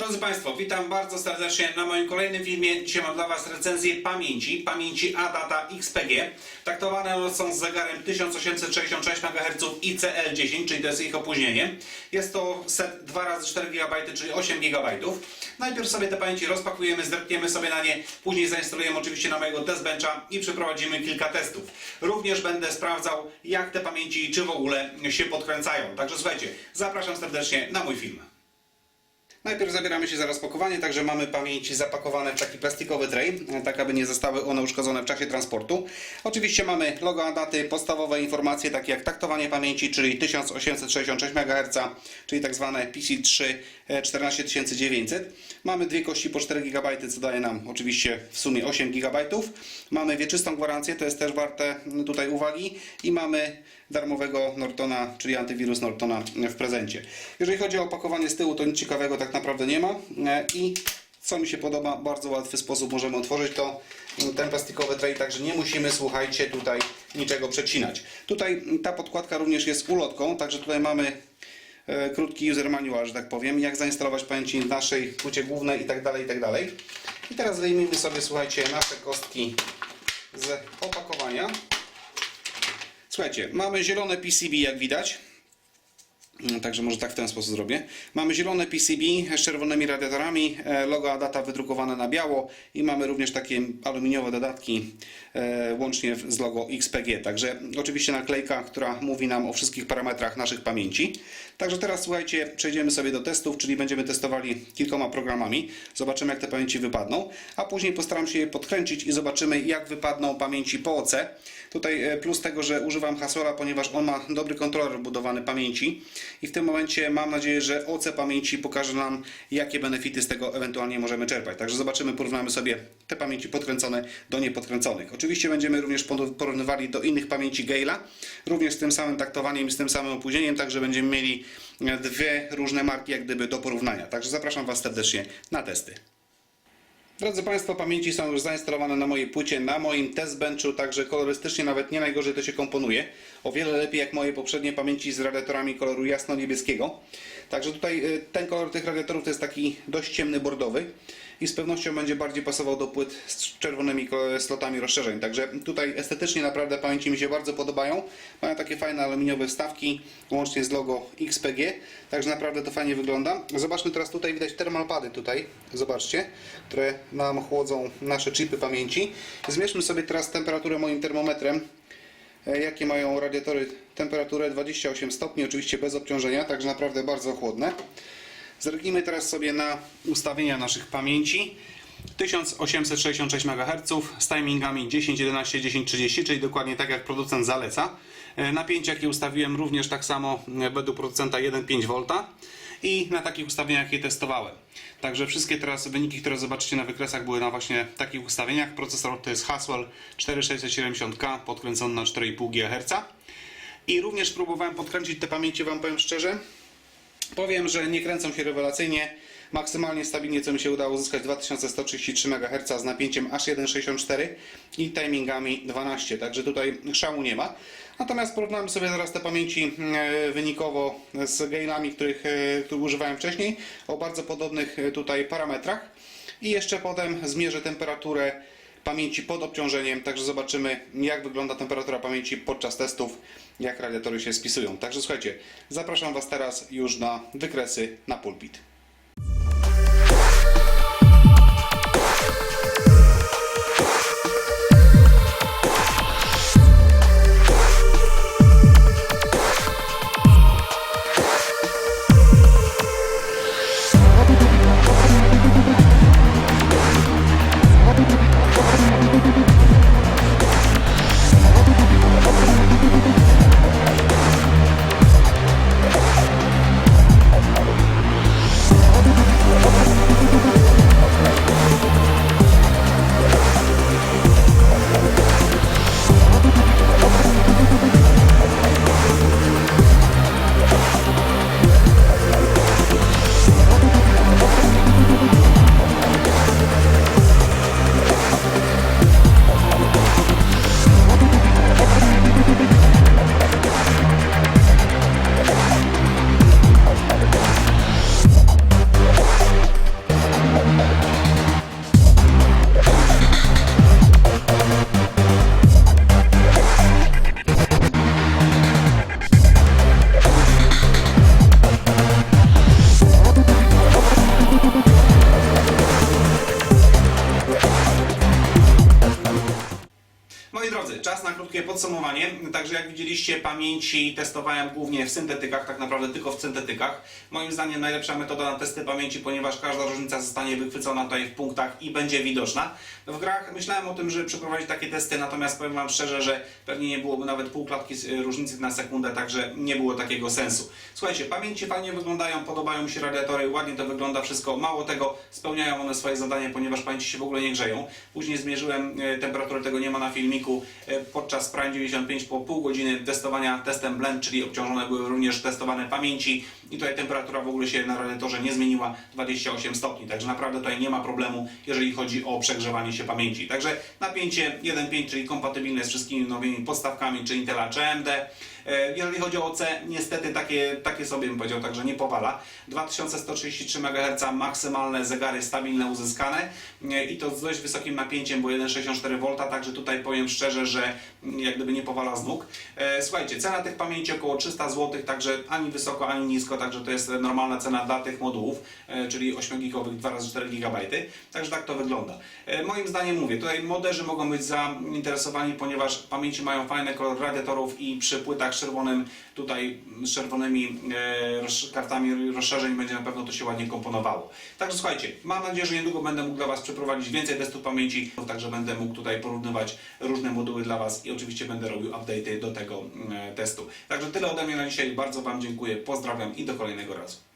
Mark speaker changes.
Speaker 1: Drodzy Państwo, witam bardzo serdecznie na moim kolejnym filmie. Dzisiaj mam dla Was recenzję pamięci, pamięci ADATA XPG. Taktowane są z zegarem 1866 MHz ICL10, czyli to jest ich opóźnienie. Jest to set 2x4 GB, czyli 8 GB. Najpierw sobie te pamięci rozpakujemy, zerkniemy sobie na nie, później zainstalujemy oczywiście na mojego testbencha i przeprowadzimy kilka testów. Również będę sprawdzał, jak te pamięci, czy w ogóle się podkręcają. Także słuchajcie, zapraszam serdecznie na mój film. Najpierw zabieramy się za rozpakowanie, także mamy pamięci zapakowane w taki plastikowy tray, tak aby nie zostały one uszkodzone w czasie transportu. Oczywiście mamy logo Adaty, podstawowe informacje takie jak taktowanie pamięci, czyli 1866 MHz, czyli tak zwane PC3 e, 14900. Mamy dwie kości po 4 GB, co daje nam oczywiście w sumie 8 GB. Mamy wieczystą gwarancję, to jest też warte tutaj uwagi i mamy darmowego Nortona, czyli antywirus Nortona w prezencie. Jeżeli chodzi o opakowanie z tyłu, to nic ciekawego tak naprawdę nie ma. E, I co mi się podoba, bardzo łatwy sposób możemy otworzyć to mm, ten plastikowy tray, także nie musimy, słuchajcie, tutaj niczego przecinać. Tutaj ta podkładka również jest ulotką, także tutaj mamy e, krótki user manual, że tak powiem, jak zainstalować pamięci w naszej płycie głównej i tak dalej, i tak dalej. I teraz wyjmijmy sobie, słuchajcie, nasze kostki z opakowania. Słuchajcie, mamy zielone PCB, jak widać. Mm, Także może tak w ten sposób zrobię. Mamy zielone PCB z czerwonymi radiatorami, e, logo Adata wydrukowane na biało i mamy również takie aluminiowe dodatki e, łącznie z logo XPG. Także oczywiście naklejka, która mówi nam o wszystkich parametrach naszych pamięci. Także teraz słuchajcie, przejdziemy sobie do testów, czyli będziemy testowali kilkoma programami. Zobaczymy jak te pamięci wypadną, a później postaram się je podkręcić i zobaczymy jak wypadną pamięci po OC. Tutaj e, plus tego, że używam Haswella, ponieważ on ma dobry kontroler budowany pamięci i w tym momencie mam nadzieję, że OC pamięci pokaże nam, jakie benefity z tego ewentualnie możemy czerpać. Także zobaczymy, porównamy sobie te pamięci podkręcone do niepodkręconych. Oczywiście będziemy również porównywali do innych pamięci Gale'a, również z tym samym taktowaniem i z tym samym opóźnieniem, także będziemy mieli dwie różne marki jak gdyby do porównania. Także zapraszam Was serdecznie na testy. Drodzy Państwo, pamięci są już zainstalowane na mojej płycie, na moim testbenchu, także kolorystycznie nawet nie najgorzej to się komponuje. O wiele lepiej jak moje poprzednie pamięci z radiatorami koloru jasno-niebieskiego. Także tutaj y, ten kolor tych radiatorów to jest taki dość ciemny bordowy i z pewnością będzie bardziej pasował do płyt z czerwonymi slotami rozszerzeń. Także tutaj estetycznie naprawdę pamięci mi się bardzo podobają. Mają takie fajne aluminiowe wstawki, łącznie z logo XPG. Także naprawdę to fajnie wygląda. Zobaczmy teraz tutaj, widać termalpady tutaj, zobaczcie, które nam chłodzą nasze chipy pamięci. Zmierzmy sobie teraz temperaturę moim termometrem. E, Jakie mają radiatory? Temperaturę 28 stopni, oczywiście bez obciążenia, także naprawdę bardzo chłodne. Zerknijmy teraz sobie na ustawienia naszych pamięci. 1866 MHz z timingami 10, 11, 10, 30, czyli dokładnie tak jak producent zaleca. E, Napięcie jakie ustawiłem również tak samo e, według producenta 1,5 V i na takich ustawieniach je testowałem. Także wszystkie teraz wyniki, które zobaczycie na wykresach były na właśnie takich ustawieniach. Procesor to jest Haswell 4670K podkręcony na 4,5 GHz. I również próbowałem podkręcić te pamięci, Wam powiem szczerze. Powiem, że nie kręcą się rewelacyjnie. Maksymalnie stabilnie, co mi się udało uzyskać 2133 MHz z napięciem aż 1,64 i timingami 12, także tutaj szału nie ma. Natomiast porównamy sobie zaraz te pamięci e, wynikowo z gainami, których, e, których używałem wcześniej, o bardzo podobnych e, tutaj parametrach. I jeszcze potem zmierzę temperaturę pamięci pod obciążeniem, także zobaczymy jak wygląda temperatura pamięci podczas testów, jak radiatory się spisują. Także słuchajcie, zapraszam Was teraz już na wykresy na pulpit. Także jak widzieliście, pamięci testowałem głównie w syntetykach, tak naprawdę tylko w syntetykach. Moim zdaniem najlepsza metoda na testy pamięci, ponieważ każda różnica zostanie wychwycona tutaj w punktach i będzie widoczna. W grach myślałem o tym, żeby przeprowadzić takie testy, natomiast powiem Wam szczerze, że pewnie nie byłoby nawet pół klatki z- różnicy na sekundę, także nie było takiego sensu. Słuchajcie, pamięci fajnie wyglądają, podobają mi się radiatory, ładnie to wygląda wszystko. Mało tego, spełniają one swoje zadanie, ponieważ pamięci się w ogóle nie grzeją. Później zmierzyłem e, temperaturę, tego nie ma na filmiku, e, podczas Prime 95 po pół godziny testowania testem blend, czyli obciążone były również testowane pamięci i tutaj temperatura w ogóle się na radiatorze nie zmieniła, 28 stopni, także naprawdę tutaj nie ma problemu, jeżeli chodzi o przegrzewanie się pamięci. Także napięcie 1.5, czyli kompatybilne z wszystkimi nowymi podstawkami, czy Intela, czy AMD. E, Jeżeli chodzi o OC, niestety takie, takie sobie bym powiedział, także nie powala. 2133 MHz, maksymalne zegary stabilne uzyskane e, i to z dość wysokim napięciem, bo 1,64 V, także tutaj powiem szczerze, że jak gdyby nie powala z. E, Słuchajcie, cena tych pamięci około 300 zł, także ani wysoko, ani nisko, także to jest normalna cena dla tych modułów, e, czyli 8-gigowych 2x4 GB. Także tak to wygląda. E, Moim zdaniem mówię, tutaj moderzy mogą być zainteresowani, ponieważ pamięci mają fajne kolor radiatorów i przy płytach czerwonym, tutaj z czerwonymi kartami rozszerzeń będzie na pewno to się ładnie komponowało. Także słuchajcie, mam nadzieję, że niedługo będę mógł dla Was przeprowadzić więcej testów pamięci, także będę mógł tutaj porównywać różne moduły dla Was i oczywiście będę robił update'y do tego mm, testu. Także tyle ode mnie na dzisiaj, bardzo Wam dziękuję, pozdrawiam i do kolejnego razu.